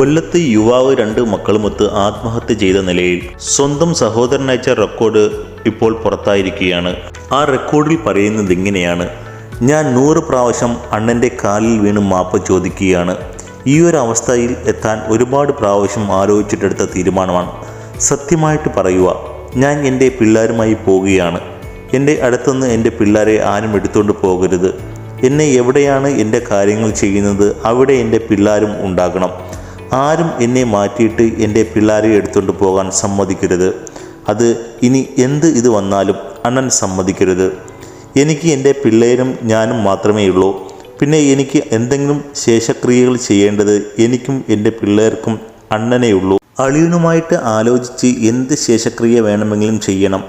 കൊല്ലത്ത് യുവാവ് രണ്ട് മക്കളുമൊത്ത് ആത്മഹത്യ ചെയ്ത നിലയിൽ സ്വന്തം സഹോദരനയച്ച റെക്കോർഡ് ഇപ്പോൾ പുറത്തായിരിക്കുകയാണ്. ആ റെക്കോർഡിൽ പറയുന്നത് ഇങ്ങനെയാണ്. ഞാൻ നൂറ് പ്രാവശ്യം അണ്ണന്റെ കാലിൽ വീണ് മാപ്പ് ചോദിക്കുകയാണ്. ഈ ഒരു അവസ്ഥയിൽ എത്താൻ ഒരുപാട് പ്രാവശ്യം ആലോചിച്ചിട്ടെടുത്ത തീരുമാനമാണ്. സത്യമായിട്ട് പറയുക ഞാൻ എന്റെ പിള്ളേരുമായി പോവുകയാണ്. എന്റെ അടുത്തുനിന്ന് എന്റെ പിള്ളേരെ ആരും എടുത്തുകൊണ്ട് പോകരുത്. എന്നെ എവിടെയാണ് എന്റെ കാര്യങ്ങൾ ചെയ്യുന്നത്? അവിടെ എന്റെ പിള്ളേരും ഉണ്ടാകണം. ആരും എന്നെ മാറ്റിയിട്ട് എന്റെ പിള്ളേരെ എടുത്തുകൊണ്ട് പോകാൻ സമ്മതിക്കരുത്. അത് ഇനി എന്ത് ഇത് വന്നാലും അണ്ണൻ സമ്മതിക്കരുത്. എനിക്ക് എന്റെ പിള്ളേരും ഞാനും മാത്രമേ ഉള്ളൂ. പിന്നെ എനിക്ക് എന്തെങ്കിലും ശേഷക്രിയകൾ ചെയ്യേണ്ടത് എനിക്കും എന്റെ പിള്ളേർക്കും അണ്ണനേ ഉള്ളൂ. അളിയനുമായിട്ട് ആലോചിച്ച് എന്ത് ശേഷക്രിയ വേണമെങ്കിലും ചെയ്യണം.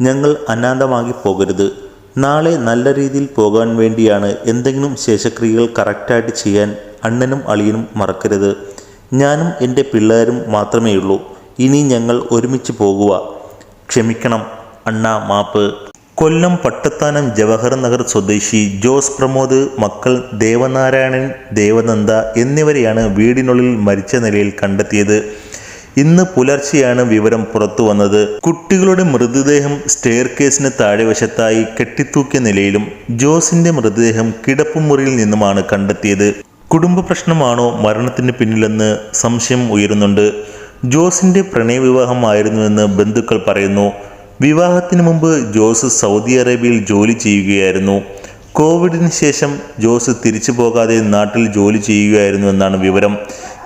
ഞങ്ങൾ അനാഥമാകി പോകരുത്. നാളെ നല്ല രീതിയിൽ പോകാൻ വേണ്ടിയാണ് എന്തെങ്കിലും ശേഷക്രിയകൾ കറക്റ്റായിട്ട് ചെയ്യാൻ അണ്ണനും അളിയനും മറക്കരുത്. ഞാനും എന്റെ പിള്ളേരും മാത്രമേ ഉള്ളൂ ഇനി ഞങ്ങൾ ഒരുമിച്ച് പോകുക ക്ഷമിക്കണം അണ്ണ മാപ്പ്. കൊല്ലം പട്ടത്താനം ജവഹർ നഗർ സ്വദേശി ജോസ് പ്രമോദ് മക്കൾ ദേവനാരായണൻ ദേവനന്ദ എന്നിവരെയാണ് വീടിനുള്ളിൽ മരിച്ച നിലയിൽ കണ്ടെത്തിയത്. ഇന്ന് പുലർച്ചെയാണ് വിവരം പുറത്തു വന്നത്. കുട്ടികളുടെ മൃതദേഹം സ്റ്റെയർ കേസിന് താഴെവശത്തായി കെട്ടിത്തൂക്കിയ നിലയിലും ജോസിന്റെ മൃതദേഹം കിടപ്പുമുറിയിൽ നിന്നുമാണ് കണ്ടെത്തിയത്. കുടുംബ പ്രശ്നമാണോ മരണത്തിന് പിന്നിലെന്ന് സംശയം ഉയരുന്നുണ്ട്. ജോസിന്റെ പ്രണയവിവാഹമായിരുന്നുവെന്ന് ബന്ധുക്കൾ പറയുന്നു. വിവാഹത്തിന് മുമ്പ് ജോസ് സൗദി അറേബ്യയിൽ ജോലി ചെയ്യുകയായിരുന്നു. കോവിഡിന് ശേഷം ജോസ് തിരിച്ചു പോകാതെ നാട്ടിൽ ജോലി ചെയ്യുകയായിരുന്നു എന്നാണ് വിവരം.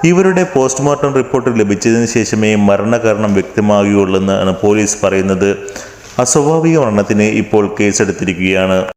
ഇവരുടെ പോസ്റ്റ്മോർട്ടം റിപ്പോർട്ട് ലഭിച്ചതിന് ശേഷമേ മരണകാരണം വ്യക്തമാകുകയുള്ളൂ എന്നാണ് പോലീസ് പറയുന്നത്. അസ്വാഭാവിക മരണത്തിന് ഇപ്പോൾ കേസെടുത്തിരിക്കുകയാണ്.